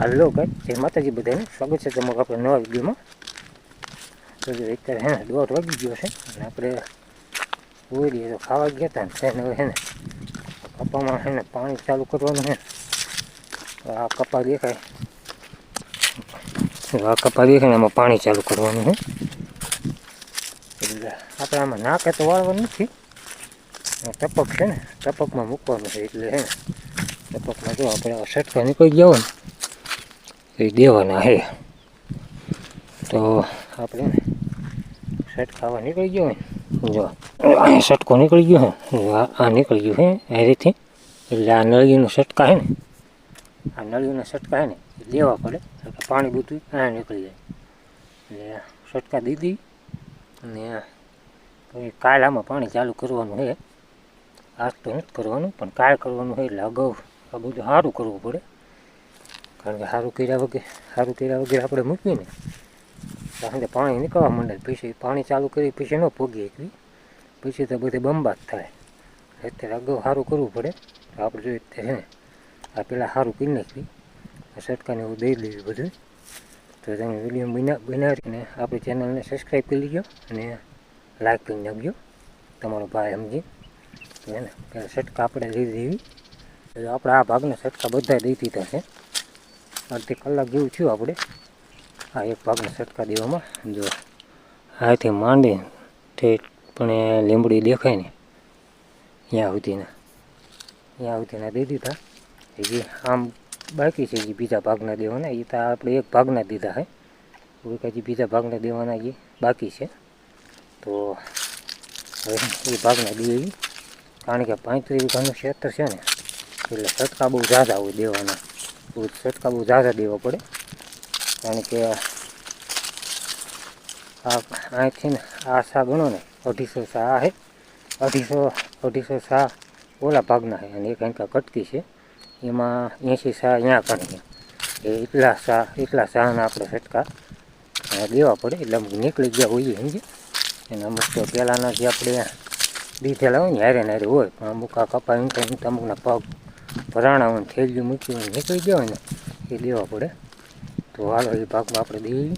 હાલો ગાય જય માતાજી બધાને સ્વાગત છે તમારું આપણે નવા વિડીયોમાં તો અત્યારે હે ને દોઢ વાગી ગયો છે અને આપણે ઓળી તો ખાવા ગયા હતા ને તેને હવે હે ને કપામાં હે પાણી ચાલુ કરવાનું તો આ કપા દેખાય આ કપા દેખાય એમાં પાણી ચાલુ કરવાનું છે એટલે આપણે આમાં નાકે તો વાળવાનું નથી ટપક છે ને ટપકમાં મૂકવાનું છે એટલે હે ટપકમાં જો આપણે આ સટકા નીકળી ગયા હોય ને એ દેવાના છે. તો આપણે સટકાવા નીકળી ગયો હોય. જો સટકો નીકળી ગયો હે આ નીકળી ગયું હે આ રીતે. એટલે આ નળીનો સટકા હે ને, આ નળીનો સટકા હે ને, એ દેવા પડે. એટલે પાણી બધું આ નીકળી જાય. એટલે સટકા દીધી અને પછી કાલ આમાં પાણી ચાલુ કરવાનું છે. આજ તો નથી કરવાનું, પણ કાલ કરવાનું છે એટલે અગાઉ આ બધું સારું કરવું પડે. કારણ કે સારું કર્યા વગર સારું કર્યા વગર આપણે મૂકીએ ને પાણી નીકળવા માંડે પછી પાણી ચાલુ કરી પછી ન પોગી એકવી પછી તો બધે બંબાત થાય. અત્યારે અગાઉ સારું કરવું પડે. તો આપણે જોઈએ તે હે આ પહેલાં સારું કરી નાખવી સરકારને એવું દઈ દેવી બધું. તો તમે વીડિયો બના બનાવીને આપણી ચેનલને સબસ્ક્રાઈબ કરી લેજો અને લાઈક કરી નાખજો. તમારો ભાઈ સમજી. એને પહેલાં સટકા આપણે દઈ દેવી. આપણે આ ભાગના સટકા બધા દઈ દીધા છે. અડધી કલાક જેવું થયું આપણે. આ એક ભાગને સટકા દેવામાં. જો, હાથી માંડી તે પણ લીંબડી દેખાય ને. ત્યાં સુધીના ત્યાં સુધીના દઈ દીધા. હજી આમ બાકી છે જે બીજા ભાગના દેવાના એ તો આપણે એક ભાગના દીધા હે. હજી બીજા ભાગના દેવાના એ બાકી છે. તો હવે એ ભાગના દઈએ કારણ કે પાંત્રીસ વીઘાનું ક્ષેત્ર છે ને, એટલે સટકા બહુ ઝાઝા હોય દેવાના. સટકા બહુ ઝાઝા દેવા પડે. કારણ કે આ અહીંથી ને આ સા ગણો ને, અઢીસો સા આ છે અઢીસો અઢીસો સા ઓલા ભાગના છે અને એક અંકા કટકી છે. એમાં એંસી સા અહીંયા ગણી એ એટલા સા એટલા સાના આપણે છટકા દેવા પડે. એટલે અમુક નીકળી ગયા હોઈએ સમજે અને અમુક તો પહેલાંના જે આપણે દીધેલા હોય ને, હારે ને હોય, પણ અમુક આ કપા ઈંટા ઈંટા અમુકના પગ ભરાણા હોય ને મૂકી હોય નીકળી ગયા ને એ દેવા પડે. તો હાલો, એ ભાગમાં આપણે દઈએ